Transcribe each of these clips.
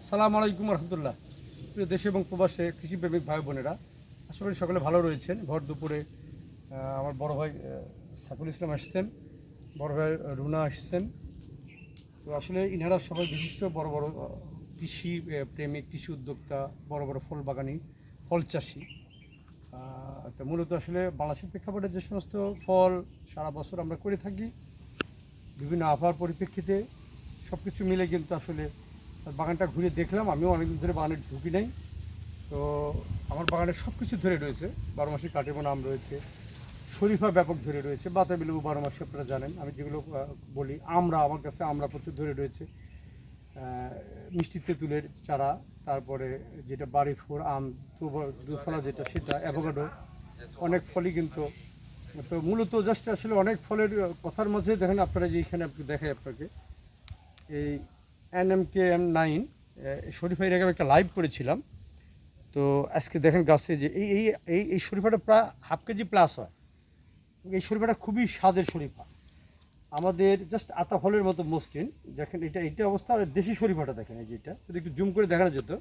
আসসালামু আলাইকুম রহমতুল্লাহ। প্রিয় দেশে এবং প্রবাসে কৃষিপ্রেমিক ভাই বোনেরা, আশা করি সকলে ভালো রয়েছেন। ভর দুপুরে আমার বড় ভাই সাইফুল ইসলাম আসছেন, বড় ভাই রুনা আসছেন। তো আসলে ইনারা সবাই বিশিষ্ট বড় বড় কৃষি প্রেমিক, কৃষি উদ্যোক্তা, বড় বড় ফল বাগানি, ফল চাষি। তো মূলত আসলে বাংলাদেশের প্রেক্ষাপটে যে সমস্ত ফল সারা বছর আমরা করে থাকি, বিভিন্ন আবহাওয়ার পরিপ্রেক্ষিতে সব কিছু মিলে কিন্তু আসলে বাগানটা ঘুরে দেখলাম, আমিও অনেকদিন ধরে বাগানে ঢুকি নাই। তো আমার বাগানে সব কিছু ধরে রয়েছে, বারো মাসে কাটিমন আম রয়েছে, শরীফা ব্যাপক ধরে রয়েছে, বাতাবি লেবু বারো মাসে আপনারা জানেন, আমি যেগুলো বলি, আমরা, আমার কাছে আমরা প্রচুর ধরে রয়েছে মিষ্টি তেঁতুলের চারা, তারপরে যেটা বাড়ি ফোর, আম দুফলা যেটা, সেটা, অ্যাভোকাডো, অনেক ফলই কিন্তু, তো মূলত জাস্ট আসলে অনেক ফলের, কথার মাঝে দেখেন আপনারা যে এখানে দেখাই আপনাকে, এই N M K M nine Sharifa এর একটা লাইভ করেছিলাম। তো আজকে দেখেন গাছে যে এই এই এই এই শরীফাটা প্রায় হাফ কেজি প্লাস হয়। এই শরীফাটা খুবই স্বাদের শরীফা। আমাদের জাস্ট আতা ফলের মতো মসৃণ। দেখেন এটা এটা অবস্থা। আর দেশি শরীফাটা দেখেন, এই যেটা যদি একটু জুম করে দেখানো যেত,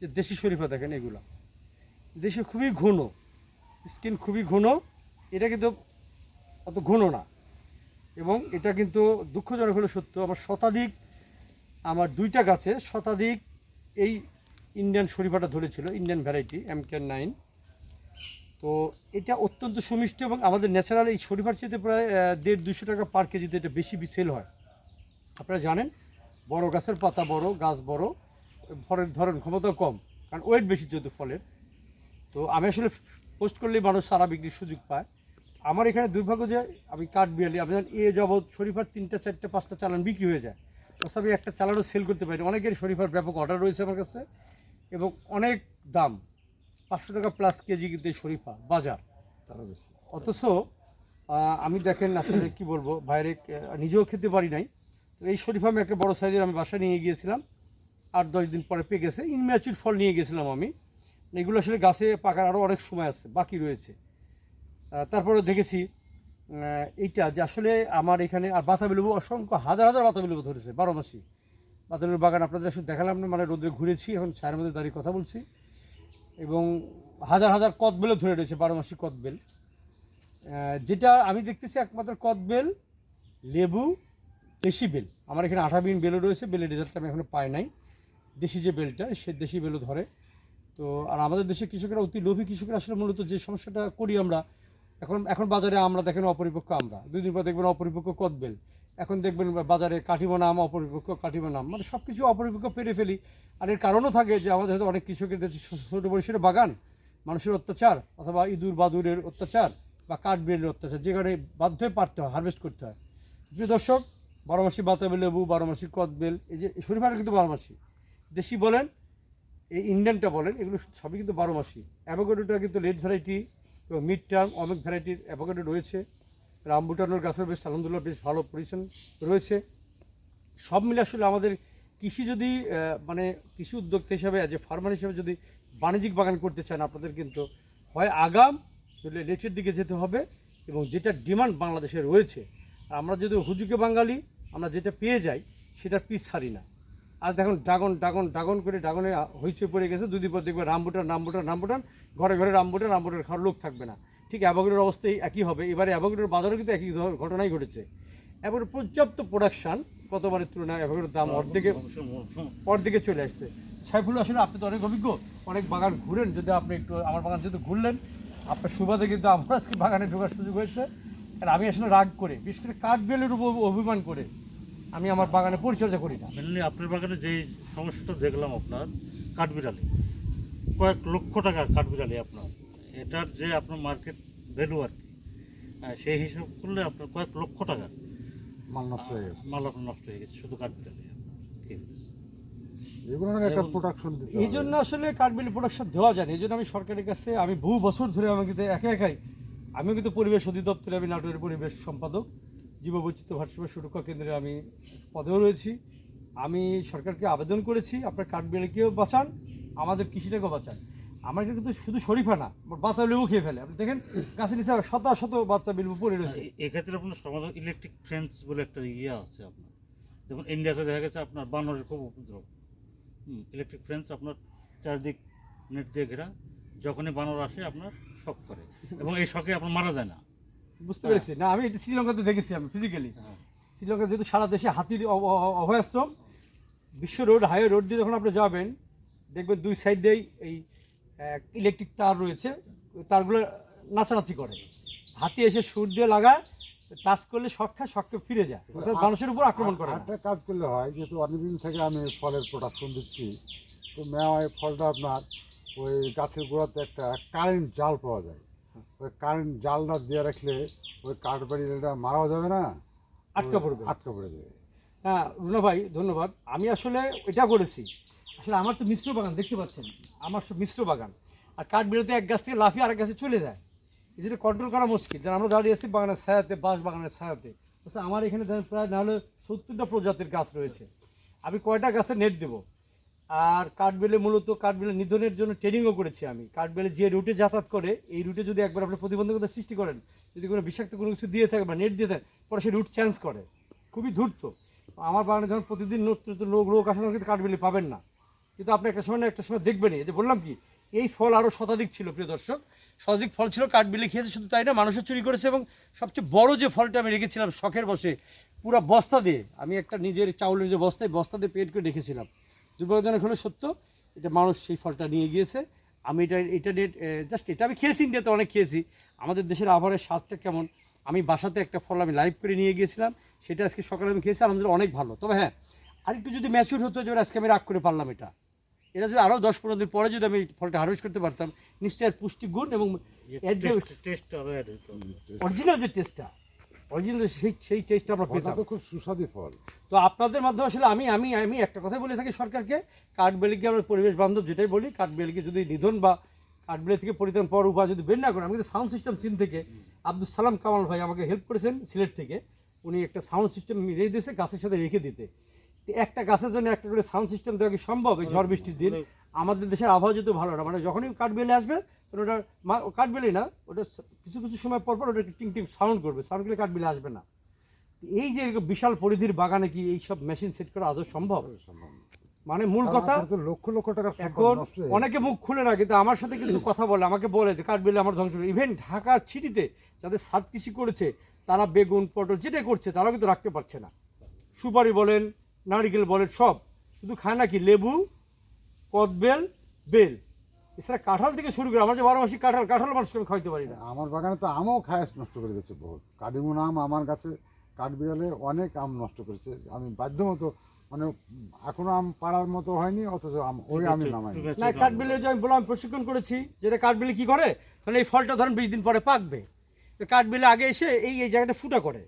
যে দেশি শরীফা দেখেন এগুলো। দেশে খুবই ঘন স্কিন খুবই ঘন। এটা কিন্তু অত ঘন না। এবং এটা কিন্তু দুঃখজনক হলো সত্য। আমার শতাধিক আমার দুইটা গাছে শতাধিক এই ইন্ডিয়ান শরীফাটা ধরেছিল Indian variety M K nine তো এটা অত্যন্ত সুমিষ্ট এবং আমাদের ন্যাচারাল এই শরীফার চেয়ে প্রায় দেড় দুশো টাকা পার কেজিতে এটা বেশি সেল হয়। আপনারা জানেন, বড় গাছের পাতা বড়, গাছ বড়, ফলের ধরন ক্ষমতা কম, কারণ ওয়েট বেশি যেহেতু ফলের। তো আমি আসলে পোস্ট করলেই মানুষ সারা বিক্রির সুযোগ পায়। আমার এখানে দুর্ভাগ্য যে আমি কাঠ বিয়ালি জানি এ যাবৎ শরীফার তিনটা, চারটে, পাঁচটা চালান বিক্রি হয়ে যায় আমি একটা চালানও সেল করতে পারি। অনেকের শরীফার ব্যাপক অর্ডার রয়েছে আমার কাছে এবং অনেক দাম। পাঁচশো টাকা প্লাস কেজি কিন্তু শরীফা বাজার। অথচ আমি দেখেন আসলে কি বলব বাইরে নিজেও খেতে পারি নাই। তো এই শরীফা আমি একটা বড় সাইজের আমি বাসায় নিয়ে গিয়েছিলাম। আট দশ দিন পরে পেয়ে গেছে। ইনম্যাচুর ফল নিয়ে গেছিলাম আমি। এগুলো আসলে গাছে পাকার আরও অনেক সময় আছে বাকি রয়েছে। তারপরে দেখেছি এইটা যে আসলে আমার এখানে আর বাতাবি লেবু অসংখ্য হাজার হাজার বাতাবি লেবু ধরেছে বারো মাসি বাতাবি লেবু বাগান আপনাদের আসলে দেখালাম না মানে রোদে ঘুরেছি, এখন ছায়ের মধ্যে দাঁড়িয়ে কথা বলছি। এবং হাজার হাজার কদবেলও ধরে রয়েছে বারো মাসি কদবেল যেটা আমি দেখতেছি একমাত্র কদবেল, লেবু, দেশি বেল। আমার এখানে আঠা বিন বেলও রয়েছে, বেলের রেজাল্টটা আমি এখনও পাই নাই। দেশি যে বেলটা, সে দেশি বেলও ধরে। তো, আর আমাদের দেশে কৃষকেরা অতি লোভী কৃষকরা আসলে মূলত যে সমস্যাটা করি আমরা এখন এখন বাজারে আমরা দেখেন অপরিপক্ক আমরা। দুই দিন পর দেখবেন অপরিপক্ক কদবেল এখন দেখবেন বাজারে কাঠিমো নাম, অপরিপক্ক কাঠিমো নাম। মানে সব কিছু অপরিপক্ক পেরে ফেলি। আর এর কারণও থাকে যে আমাদের হয়তো অনেক কৃষকের দেশে ছোটো পরিসরে বাগান, মানুষের অত্যাচার, অথবা ইঁদুর বাদুরের অত্যাচার বা কাঠবিড়ের অত্যাচার, যে কারণে বাধ্য হয়ে পারতে হয় হারভেস্ট করতে হয়। প্রিয় দর্শক, বারোমাসি বাতাবি লেবু, বারোমাসি কদবেল এই যে শরীফাটা কিন্তু বারোমাসি। দেশি বলেন, এই ইন্ডিয়ানটা বলেন, এগুলো সবই কিন্তু বারো মাসি অ্যাভোকাডোটা কিন্তু লেট ভ্যারাইটি এবং মিড টার্ম অনেক ভ্যারাইটির অ্যাভোকাডো রয়েছে। রামবুটানোর গাছের বেশ, আলহামদুলিল্লাহ বেশ ভালো পজিশন রয়েছে। সব মিলে আসলে আমাদের কৃষি যদি মানে কৃষি উদ্যোক্তা হিসাবে যে ফার্মার হিসাবে যদি বাণিজ্যিক বাগান করতে চান, আপনাদের কিন্তু হয় আগাম নইলে লেটের দিকে যেতে হবে এবং যেটা ডিমান্ড বাংলাদেশে রয়েছে। আর আমরা যদি হুজুকে বাঙালি, আমরা যেটা পেয়ে যাই সেটা পিস ছাড়ি না। আজ দেখুন ড্রাগন ড্রাগন ড্রাগন করে ড্রাগনে হইচই পড়ে গেছে দুদিন পর দেখবে রামবুটান রামবুটান রামবুটান ঘরে ঘরে রামবুটান রামবুটান খাওয়ার লোক থাকবে না। ঠিক অ্যাভোগাডোর অবস্থাই একই হবে। এবারে অ্যাভোগাডোর বাজারেও কিন্তু একই ঘটনাই ঘটেছে। এবার পর্যাপ্ত প্রোডাকশন গতবারের তুলনায় অ্যাভোগাডোর দাম অর্ধেকে অর্ধেকে চলে আসছে। সাইফুল আসলে আপনি তো অনেক অভিজ্ঞ, অনেক বাগান ঘুরেন। যদি আপনি একটু আমার বাগান যেহেতু ঘুরলেন, আপনার সুবাদে কিন্তু আমার আজকে বাগানে ঢোকার সুযোগ হয়েছে। আর আমি আসলে রাগ করে, বিশেষ করে কাঠবেলের উপর অভিমান করে আমি আমার বাগানে পরিচর্যা করি না। মেনলি আপনার বাগানে যে সমস্যাটা দেখলাম আপনার কাঠবিড়ালি। কয়েক লক্ষ টাকার কাঠবিড়ালি আপনার। এটার যে আপনার মার্কেট ভ্যালু আর কি সেই হিসাব করলে আপনার কয়েক লক্ষ টাকা মাল নষ্ট হয়ে গেছে মাল আপনার নষ্ট হয়ে গেছে শুধু কাঠবিড়ালি? এগুলো একটা প্রোডাকশন এই জন্য আসলে কাঠবিল প্রোডাকশন দেওয়া যায় না। এই জন্য আমি সরকারের কাছে আমি বহু বছর ধরে আমাকে কিন্তু একা একাই আমিও কিন্তু পরিবেশ অধিদপ্তরে আমি নাটোরের পরিবেশ সম্পাদক। জীববৈচিত্র্য ভারসাম্য সুরক্ষা কেন্দ্রে আমি পদেও রয়েছি। আমি সরকারকে আবেদন করেছি আপনার কাঠবিলকেও বাঁচান আমাদের কৃষিটাকেও বাঁচান। আমার কিন্তু শুধু শরীফা না বাচ্চা লেবু খেয়ে ফেলে। আপনি দেখেন গাছের নিচে শত শত বাচ্চা লেবু পড়ে রয়েছে। এক্ষেত্রে আপনার সমাধান ইলেকট্রিক ফেন্স বলে একটা ইয়ে আছে আপনার। যেমন ইন্ডিয়াতে দেখা গেছে আপনার বানরের খুব উপদ্রব। ইলেকট্রিক ফেন্স আপনার চারদিক নেট দিয়ে ঘেরা যখনই বানর আসে আপনার শখ করে। এবং এই শখে আপনার মারা যায় না। বুঝতে পেরেছি। না আমি এটা শ্রীলঙ্কাতে দেখেছি আমি ফিজিক্যালি। শ্রীলঙ্কা যেহেতু সারা দেশে হাতির অভয়াশ্রম বিশ্ব রোড হাইওয়ে রোড দিয়ে যখন আপনি যাবেন দেখবেন দুই সাইড দিয়েই এই ইলেকট্রিক তার রয়েছে। তারগুলো নাচানাচি করে। হাতি এসে সুর দিয়ে লাগায় টাচ করলে শখ খায় শখকে ফিরে যায়। মানুষের উপর আক্রমণ করে একটা কাজ করলে হয় যেহেতু অনেকদিন থেকে আমি ফলের প্রোডাকশন দিচ্ছি তো মেওয়া এই ফলটা আপনার ওই গাছের গোড়াতে একটা কারেন্ট জাল পাওয়া যায়। ওই কারেন্ট জালটা দিয়ে রাখলে ওই কাঠবাড়িটা মারাও যাবে না। আটকা পড়বে। আটকা পড়ে যাবে। হ্যাঁ রুনা ভাই ধন্যবাদ। আমি আসলে এটা করেছি। আসলে আমার তো মিশ্র বাগান দেখতে পাচ্ছেন? আমার সব মিশ্র বাগান। আর কাঠ বিরোধী এক গাছ থেকে লাফিয়ে আরেক গাছে চলে যায়। এই যেটা কন্ট্রোল করা মুশকিল। যেন আমরা দাঁড়িয়ে আছি বাগানের ছায়াতে বাঁশ বাগানের ছায়াতে আমার এখানে প্রায় নাহলে সত্তরটা প্রজাতির গাছ রয়েছে। আমি কয়টা গাছে নেট দেবো? আর কাঠবেলে মূলত কাঠবেলে নিধনের জন্য ট্রেনিংও করেছি আমি। কাঠবেলে যে রুটে যাতায়াত করে, এই রুটে যদি একবার আপনি প্রতিবন্ধকতা সৃষ্টি করেন, যদি কোনো বিষাক্ত কোনো কিছু দিয়ে থাকে বা নেট দিয়ে থাকে, পরে সে রুট চেঞ্জ করে। খুবই ধূর্ত। আমার বাগানে যখন প্রতিদিন নতুন রোগ রোগ আসে, তখন কিন্তু কাঠবেলি পাবেন না। কিন্তু আপনি একটা সময় না, একটা সময় দেখবেনই এই যে বললাম কি, এই ফল আরও শতাধিক ছিল, প্রিয় দর্শক। শতাধিক ফল ছিল, কাঠবিলি খেয়েছে, শুধু তাই না, মানুষও চুরি করেছে এবং সবচেয়ে বড় যে ফলটা আমি রেখেছিলাম শখের বসে, পুরো বস্তা দিয়ে, আমি একটা নিজের চাউলের যে বস্তায় বস্তা দিয়ে পেট করে রেখেছিলাম। দুর্ভাগ্যজনক হলো সত্য এটা মানুষ সেই ফলটা নিয়ে গিয়েছে। আমি এটা এটা নিয়ে জাস্ট এটা আমি খেয়েছি ইন্ডিয়াতে অনেক খেয়েছি। আমাদের দেশের আবহাওয়ার স্বাদটা কেমন? আমি বাসাতে একটা ফল আমি লাইভ করে নিয়ে গিয়েছিলাম সেটা আজকে সকালে আমি খেয়েছি আলহামদুলিল্লাহ অনেক ভালো। তবে হ্যাঁ আরেকটু যদি ম্যাচিউর হতো যে আজকে আমি রাগ করে পারলাম এটা। এটা যদি আরও দশ পনেরো দিন পরে যদি আমি ফলটা হারভেস্ট করতে পারতাম নিশ্চয়ই এর পুষ্টিগুণ এবং এর যে অরিজিনাল যে টেস্টটা অরিজিনাল সেই সেই টেস্টটা আমরা পেতাম। তো খুব সুস্বাদু ফল। তো আপনাদের মাধ্যমে আসলে আমি আমি আমি একটা কথাই বলে থাকি সরকারকে। কাঠবেলিকে আমরা পরিবেশ বান্ধব যেটাই বলি কাঠবেলিকে যদি নিধন বা কাঠবেলি থেকে পরিত্রাণ পর উপায় যদি বের না করেন আমি কিন্তু সাউন্ড সিস্টেম চীন থেকে আব্দুল সালাম কামাল ভাই আমাকে হেল্প করেছেন সিলেট থেকে। উনি একটা সাউন্ড সিস্টেম রেখে দিয়েছে গাছের সাথে রেখে দিতে। একটা গাছের জন্য একটা করে সাউন্ড সিস্টেম দেওয়া কি সম্ভব এই ঝড় বৃষ্টির দিন? আমাদের দেশের আবহাওয়া যেহেতু ভালো না মানে যখনই কাঠবেলি আসবে তখন ওটা কাঠবেলি না ওটা কিছু কিছু সময় পর পর ওটা টিং টিং সাউন্ড করবে সাউন্ড করলে কাঠবেলি আসবে না। এই যে বিশাল পরিধির বাগানে কি এই সব মেশিন সেট করা আদৌ সম্ভব? সম্ভব মানে মূল কথা লক্ষ লক্ষ টাকা এখন অনেকে মুখ খুলে না কিন্তু আমার সাথে কিন্তু কথা বলে আমাকে বলে যে কাঠবিলে আমার ধ্বংস ইভেন ঢাকার ছিটিতে যাদের সাত কৃষি করেছে তারা বেগুন পটল যেটাই করছে তারাও কিন্তু রাখতে পারছে না। সুপারি বলেন নারকেল বলেন সব। শুধু খায় নাকি? লেবু কদবেল বেল। এছাড়া কাঁঠাল থেকে শুরু করে আমার যে বারো মাসি কাঁঠাল কাঁঠাল মানুষকে আমি খাইতে পারি না। আমার বাগানে তো আমও খায় নষ্ট করে দিচ্ছে বহুত। কাডিমুন আম আমার কাছে কাঠবিড়ালে অনেক আম নষ্ট করেছে। আমি বাধ্য মতো মানে এখনও আম পাড়ার মতো হয়নি অথচ আম ওই আমি নামাই না কাঠবিলের যে আমি বললাম প্রশিক্ষণ করেছি যেটা কাঠবিলে কি করে? তাহলে এই ফলটা ধরেন বিশ দিন পরে পাকবে। কাঠবিলে আগে এসে এই এই জায়গাটা ফুটা করে।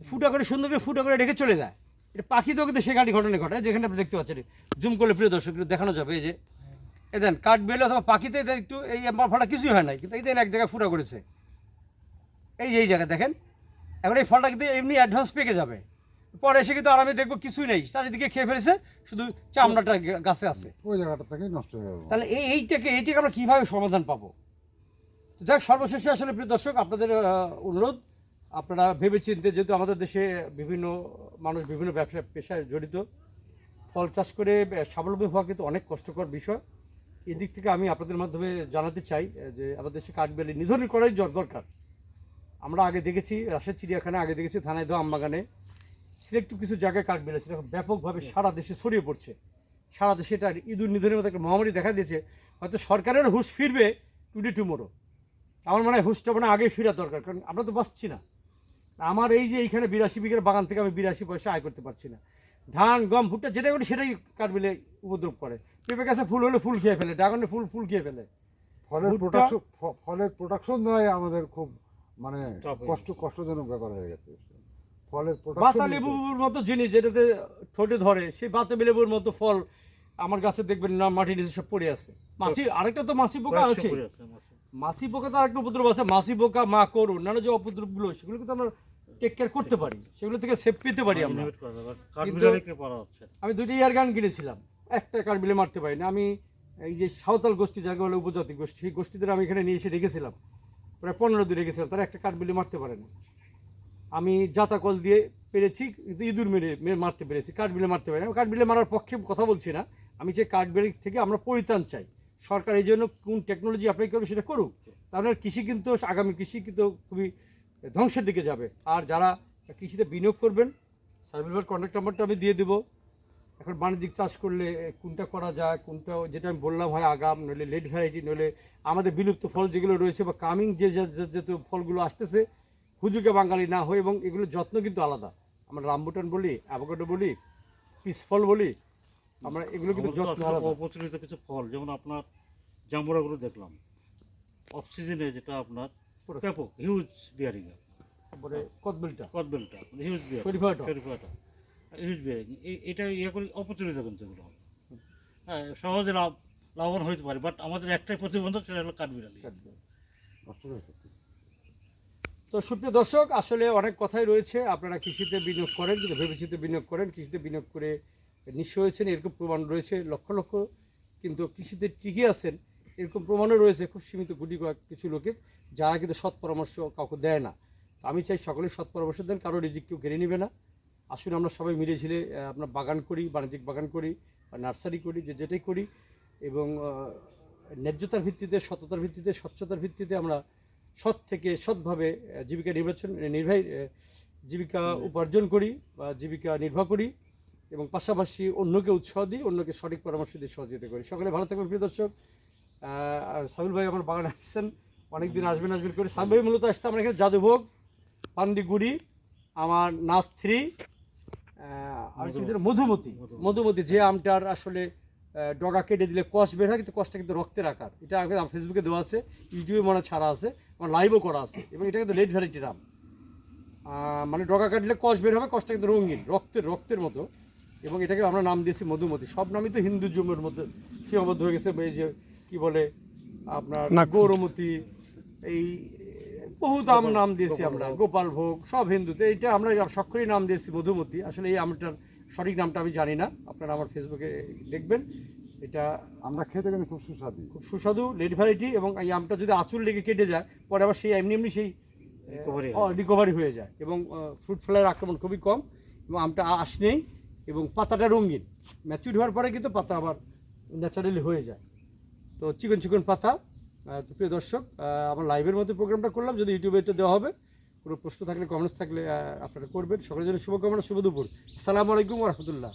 ফুটা করে সুন্দর করে ফুটা করে রেখে চলে যায়। এটা পাখি তো কিন্তু সেখানে ঘটনা ঘটায় যেখানে আপনি দেখতে পাচ্ছেন। জুম করলে প্রিয় দর্শক দেখানো যাবে এই যে। এ দেন কাঠবিলে অথবা পাখিতে এদের একটু এই ফলটা কিছুই হয় নাই কিন্তু এই দেন এক জায়গায় ফুটা করেছে। এই যে এই জায়গায় দেখেন এখন এই ফলটা কিন্তু এমনি অ্যাডভান্স পেকে যাবে। পরে এসে কিন্তু আরামে দেখব কিছুই নেই চারিদিকে খেয়ে ফেলেছে শুধু চামড়াটা গাছে আছে। ওই জায়গাটা থেকেই নষ্ট হয়ে যাবে। তাহলে এই এইটাকে এইটাকে আমরা কীভাবে সমাধান পাবো? যাক সর্বশেষে আসলে প্রিয় দর্শক আপনাদের অনুরোধ আপনারা ভেবে চিনতে যেহেতু আমাদের দেশে বিভিন্ন মানুষ বিভিন্ন ব্যবসা পেশায় জড়িত ফল চাষ করে স্বাবলম্বী হওয়া কিন্তু অনেক কষ্টকর বিষয়। এদিক থেকে আমি আপনাদের মাধ্যমে জানাতে চাই যে আমাদের দেশে কাঠবেলি নিধন করাই দরকার। আমরা আগে দেখেছি রাজশাহী চিড়িয়াখানা আগে দেখেছি থানায় দো আমবাগানে সিলেক্টিভ কিছু জায়গায় কাঠবেলি সেটা ব্যাপকভাবে সারা দেশে ছড়িয়ে পড়ছে। সারা দেশে এটা ইঁদুর নিধনের মতো একটা মহামারী দেখা দিয়েছে। হয়তো সরকারের হুশ ফিরবে টুডে টুমোরো আমার মনে হয় হুশটা মানে আগেই ফেরা দরকার কারণ আমরা তো বাঁচছি না। আমার এই যে এইখানে বিরাশি বিঘের বাগান থেকে আমি বিরাশি পয়সা আয় করতে পারছি না। ধান গম ভুট্টা যেটা করি সেটাই কাঠবিলে উপদ্রব করে। পেঁপে গাছে ফুল হলে ফুল খেয়ে ফেলে ড্রাগনের ফুল ফুল খেয়ে ফেলে। ফলের প্রোডাকশন ফলের প্রোডাকশন দেওয়াই আমাদের খুব মানে কষ্ট কষ্টজনক ব্যাপার হয়ে গেছে। ফলের বাতা লেবুর মতো জিনিস যেটাতে ঠোঁটে ধরে সেই বাতা লেবুর মতো ফল আমার গাছে দেখবেন না মাটির নিচে সব পড়ে আছে। মাছি আরেকটা তো মাছি পোকা আছে। মাছি পোকা তো আরেকটা উপদ্রব আছে মাছি পোকা মাকড় অন্যান্য যে উপদ্রবগুলো সেগুলো কিন্তু আমরা টেক কেয়ার করতে পারি। সেগুলো থেকে সেফ পেতে পারি আমরা। আমি দুটি ইয়ার গান কিনেছিলাম। একটা কাঠবিলে মারতে পারি না। আমি এই যে সাঁওতাল গোষ্ঠী যাকে বলে উপজাতি গোষ্ঠী সেই গোষ্ঠীদের আমি এখানে নিয়ে এসে রেখেছিলাম। প্রায় পনেরো দিন রেখেছিলাম। তারা একটা কাঠবিলে মারতে পারে না। আমি জাতাকল দিয়ে পেরেছি কিন্তু ইঁদুর মেরে মেরে মারতে পেরেছি। কাঠবিলে মারতে পারি না। আমি কাঠবিলে মারার পক্ষে কথা বলছি না। আমি চাই কাঠবেড়ি থেকে আমরা পরিত্রাণ চাই। সরকার এই জন্য কোন টেকনোলজি অ্যাপ্লাই করবে সেটা করুক। তাহলে কৃষি কিন্তু আগামী কৃষি কিন্তু খুবই ধ্বংসের দিকে যাবে। আর যারা কৃষিতে বিনিয়োগ করবেন সার্ভিলার কন্ট্যাক্ট নাম্বারটা আমি দিয়ে দেবো। এখন বাণিজ্যিক চাষ করলে কোনটা করা যায় কোনটা যেটা আমি বললাম হয় আগাম নইলে লেট ভ্যারাইটি নইলে আমাদের বিলুপ্ত ফল যেগুলো রয়েছে বা কামিং যে যে- যে- যে ফলগুলো আসতেছে হুজুকে বাঙালি না হয় এবং এগুলোর যত্ন কিন্তু আলাদা। আমরা রামবুটান বলি অ্যাভোকাডো বলি পিস ফল বলি আমরা এগুলো কিন্তু যত্ন আলাদা। অপ্রচলিত কিছু ফল যেমন আপনার জামুরাগুলো দেখলাম। অফ সিজনে যেটা আপনার। ব্যাপক হিউজ বিয়ারিং তারপরে কদবেলটা? কদবেলটা হিউজ বিয়ারিং শরীফাটা। শরীফাটা। হিউজ বিয়ারিং এটা ইয়ে করে অপ্রচলিত কিন্তু এগুলো হ্যাঁ। সহজে লাভ লাভবান হইতে পারে বাট আমাদের একটাই প্রতিবন্ধক সেটা হলো কাঠবিড়ালি। তো সুপ্রিয় দর্শক আসলে অনেক কথাই রয়েছে। আপনারা কৃষিতে বিনিয়োগ করেন কিন্তু ভেবেচিতে বিনিয়োগ করেন। কৃষিতে বিনিয়োগ করে নিঃস্ব হয়েছেন এরকম প্রমাণ রয়েছে লক্ষ লক্ষ। কিন্তু কৃষিতে টিকে আছেন। এরকম প্রমাণও রয়েছে খুব সীমিত গুটি কয়েক কিছু লোকের যারা কিন্তু সৎ পরামর্শ কাউকে দেয় না। তো আমি চাই সকলে সৎ পরামর্শ দেন কারও রিজিক কেউ কেড়ে নেবে না। আসুন আমরা সবাই মিলে ঝিলে আমরা বাগান করি বাণিজ্যিক বাগান করি বা নার্সারি করি যে যেটাই করি এবং ন্যায্যতার ভিত্তিতে সততার ভিত্তিতে স্বচ্ছতার ভিত্তিতে আমরা সৎ থেকে সৎভাবে জীবিকা নির্বাচন নির্বাহী জীবিকা উপার্জন করি বা জীবিকা নির্বাহ করি এবং পাশাপাশি অন্যকে উৎসাহ দিই অন্যকে সঠিক পরামর্শ দিয়ে সহযোগিতা করি। সকলে ভালো থাকবেন প্রিয় দর্শক। সাবিল ভাই আমার বাগানে আসছেন অনেকদিন আসবেন আসবেন করে। সাবিল ভাই মূলত আসছে আমার এখানে জাদুভোগ পান্দিগুড়ি আমার নাচ থ্রি আর মধুমতি। মধুমতি। যে আমটার আসলে ডগা কেটে দিলে কষ বের হয় কিন্তু কষটা কিন্তু রক্তের আকার। এটা আমার ফেসবুকে দেওয়া আছে ইউটিউবে মনে ছাড়া আছে আমার লাইভও করা আছে এবং এটা কিন্তু লেট ভ্যারাইটির আম মানে ডগা কাটলে কষ বের হবে কষটা কিন্তু রঙিন রক্তের রক্তের মতো। এবং এটাকে আমরা নাম দিয়েছি মধুমতি। সব নামই তো হিন্দু জমের মধ্যে সীমাবদ্ধ হয়ে গেছে এই যে কি বলে আপনার গৌরমতি এই বহুত আম নাম দিয়েছি আমরা গোপাল ভোগ সব হিন্দুতে এইটা আমরা সক্রিয় নাম দিয়েছি মধুমতি। আসলে এই আমটার সঠিক নামটা আমি জানি না আপনারা আমার ফেসবুকে দেখবেন। এটা আমরা খেতে কিন্তু খুব সুস্বাদু। খুব সুস্বাদু লেট ভ্যারাইটি এবং এই আমটা যদি আঁচুর লেগে কেটে যায় পরে আবার সেই এমনি এমনি সেই রিকভারি হয়ে যায়। এবং ফ্রুট ফ্লাইয়ের আক্রমণ খুবই কম এবং আমটা আশ নেই এবং পাতাটা রঙিন। ম্যাচুর হওয়ার পরে কিন্তু পাতা আবার ন্যাচারালি হয়ে যায়। তো চিকন চিকন পাতা তো প্রিয় দর্শক আমার লাইভের মধ্যে প্রোগ্রামটা করলাম, যদি ইউটিউবে এটা দেওয়া হবে, কোনো প্রশ্ন থাকলে কমেন্টস থাকলে আপনারা করবেন। সকলের জন্য শুভকামনা, শুভ দুপুর। আসসালামু আলাইকুম রহমতুল্লাহ।